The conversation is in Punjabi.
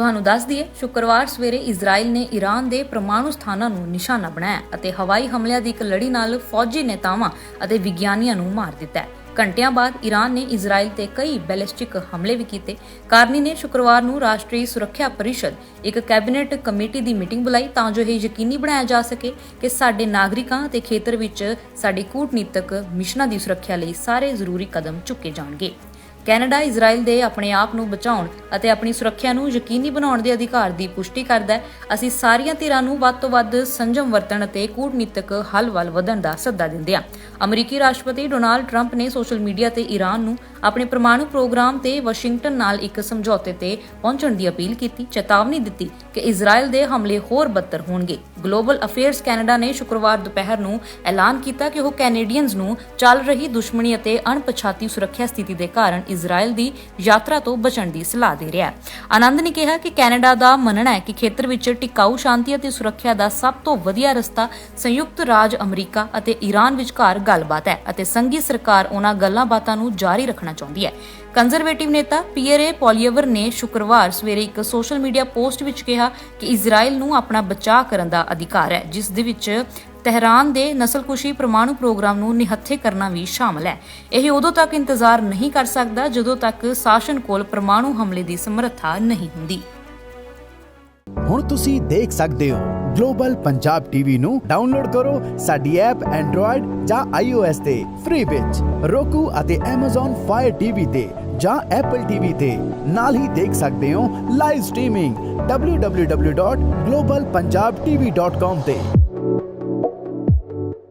ਤੁਹਾਨੂੰ ਦੱਸ ਦਈਏ, ਸ਼ੁੱਕਰਵਾਰ ਸਵੇਰੇ ਇਜ਼ਰਾਈਲ ਨੇ ਈਰਾਨ ਦੇ ਪ੍ਰਮਾਣੂ ਸਥਾਨਾਂ ਨੂੰ ਨਿਸ਼ਾਨਾ ਬਣਾਇਆ ਅਤੇ ਹਵਾਈ ਹਮਲਿਆਂ ਦੀ ਇੱਕ ਲੜੀ ਨਾਲ ਫੌਜੀ ਨੇਤਾਵਾਂ ਅਤੇ ਵਿਗਿਆਨੀਆਂ ਨੂੰ ਮਾਰ ਦਿੱਤਾ ਹੈ। ਘੰਟਿਆਂ ਬਾਅਦ ਈਰਾਨ ਨੇ ਇਜ਼ਰਾਈਲ ਤੇ ਕਈ ਬੈਲਿਸਟਿਕ ਹਮਲੇ ਵੀ ਕੀਤੇ। ਕਾਰਨੀ ਨੇ ਸ਼ੁੱਕਰਵਾਰ ਨੂੰ ਰਾਸ਼ਟਰੀ ਸੁਰੱਖਿਆ ਪਰਿਸ਼ਦ, ਇੱਕ ਕੈਬਨਿਟ ਕਮੇਟੀ ਦੀ ਮੀਟਿੰਗ ਬੁਲਾਈ ਤਾਂ ਜੋ ਇਹ ਯਕੀਨੀ ਬਣਾਇਆ ਜਾ ਸਕੇ ਕਿ ਸਾਡੇ ਨਾਗਰਿਕਾਂ ਤੇ ਖੇਤਰ ਵਿੱਚ ਸਾਡੀ ਕੂਟਨੀਤਕ ਮਿਸ਼ਨਾਂ ਦੀ ਸੁਰੱਖਿਆ ਲਈ ਸਾਰੇ ਜ਼ਰੂਰੀ ਕਦਮ ਚੁੱਕੇ ਜਾਣਗੇ। ਕੈਨੇਡਾ, ਇਜ਼ਰਾਈਲ ਦੇ ਆਪਣੇ ਆਪ ਨੂੰ ਬਚਾਉਣ ਅਤੇ ਆਪਣੀ ਸੁਰੱਖਿਆ ਨੂੰ ਯਕੀਨੀ ਬਣਾਉਣ ਦੇ ਅਧਿਕਾਰ ਦੀ ਪੁਸ਼ਟੀ ਕਰਦਾ ਹੈ। ਅਸੀਂ ਸਾਰੀਆਂ ਧਿਰਾਂ ਨੂੰ ਵੱਧ ਤੋਂ ਵੱਧ ਸੰਜਮ ਵਰਤਣ ਅਤੇ ਕੂਟਨੀਤਕ ਹੱਲ ਵੱਲ ਵਧਣ ਦਾ ਸੱਦਾ ਦਿੰਦੇ ਹਾਂ। ਅਮਰੀਕੀ ਰਾਸ਼ਟਰਪਤੀ ਡੋਨਾਲਡ ਟਰੰਪ ਨੇ ਸੋਸ਼ਲ ਮੀਡੀਆ ਤੇ ਈਰਾਨ ਨੂੰ ਆਪਣੇ ਪਰਮਾਣੂ ਪ੍ਰੋਗਰਾਮ ਤੇ ਵਾਸ਼ਿੰਗਟਨ ਨਾਲ ਇੱਕ ਸਮਝੌਤੇ ਤੇ ਪਹੁੰਚਣ ਦੀ ਅਪੀਲ ਕੀਤੀ। ਚੇਤਾਵਨੀ ਦਿੱਤੀ ਕਿ ਇਜ਼ਰਾਈਲ ਦੇ ਹਮਲੇ ਹੋਰ ਬਦਤਰ ਹੋਣਗੇ। ਗਲੋਬਲ ਅਫੇਅਰਸ ਕੈਨੇਡਾ ਨੇ ਸ਼ੁੱਕਰਵਾਰ ਦੁਪਹਿਰ ਨੂੰ ਐਲਾਨ ਕੀਤਾ ਕਿ ਉਹ ਕੈਨੇਡੀਅਨਜ਼ ਨੂੰ ਚੱਲ ਰਹੀ ਦੁਸ਼ਮਣੀ ਅਤੇ ਅਣਪਛਾਤੀ ਸੁਰੱਖਿਆ ਸਥਿਤੀ ਦੇ ਕਾਰਨ ਇਜ਼ਰਾਈਲ ਦੀ ਯਾਤਰਾ ਤੋਂ ਬਚਣ ਦੀ ਸਲਾਹ ਦੇ ਰਿਹਾ ਹੈ। ਆਨੰਦ ਨੇ ਕਿਹਾ ਕਿ ਕੈਨੇਡਾ ਦਾ ਮੰਨਣਾ ਹੈ ਕਿ ਖੇਤਰ ਵਿੱਚ ਟਿਕਾਊ ਸ਼ਾਂਤੀ ਅਤੇ ਸੁਰੱਖਿਆ ਦਾ ਸਭ ਤੋਂ ਵਧੀਆ ਰਸਤਾ ਸੰਯੁਕਤ ਰਾਜ ਅਮਰੀਕਾ ਅਤੇ ਈਰਾਨ ਵਿਚਕਾਰ ਗੱਲਬਾਤ ਹੈ ਅਤੇ ਸੰਘੀ ਸਰਕਾਰ ਉਹਨਾਂ ਗੱਲਾਂ ਬਾਤਾਂ ਨੂੰ ਜਾਰੀ ਰੱਖਣਾ ਚਾਹੁੰਦੀ ਹੈ। ਕੰਜ਼ਰਵੇਟਿਵ ਨੇਤਾ ਪੀਅਰੇ ਪੋਲੀਅਵਰ ਨੇ ਸ਼ੁੱਕਰਵਾਰ ਸਵੇਰੇ ਇੱਕ ਸੋਸ਼ਲ ਮੀਡੀਆ ਪੋਸਟ ਵਿੱਚ ਕਿਹਾ ਕਿ ਇਜ਼ਰਾਈਲ ਨੂੰ ਆਪਣਾ ਬਚਾਅ ਕਰਨ ਦਾ ਅਧਿਕਾਰ ਹੈ, ਜਿਸ ਦੇ ਵਿੱਚ ਤਹਿਰਾਨ ਦੇ ਨਸਲਕੁਸ਼ੀ ਪ੍ਰਮਾਣੂ ਪ੍ਰੋਗਰਾਮ ਨੂੰ ਨਿਹੱਥੇ ਕਰਨਾ ਵੀ ਸ਼ਾਮਲ ਹੈ। ਇਹ ਉਦੋਂ ਤੱਕ ਇੰਤਜ਼ਾਰ ਨਹੀਂ ਕਰ ਸਕਦਾ, ਜਦੋਂ ਤੱਕ ਸ਼ਾਸਨ ਕੋਲ ਪ੍ਰਮਾਣੂ ਹਮਲੇ ਦੀ ਸਮਰੱਥਾ ਨਹੀਂ ਹੁੰਦੀ। ਹੁਣ ਤੁਸੀਂ ਦੇਖ ਸਕਦੇ ਹੋ, ਗਲੋਬਲ ਪੰਜਾਬ ਟੀਵੀ ਨੂੰ ਡਾਊਨਲੋਡ ਕਰੋ ਸਾਡੀ ਐਪ ਐਂਡਰੋਇਡ ਜਾਂ iOS ਤੇ, ਫ੍ਰੀ ਵਿੱਚ। roku ਅਤੇ Amazon Fire TV ਤੇ ਜਾਂ Apple TV ਤੇ। ਨਾਲ ਹੀ ਦੇਖ ਸਕਦੇ ਹੋ ਲਾਈਵ ਸਟ੍ਰੀਮਿੰਗ www.globalpunjabtv.com ਤੇ।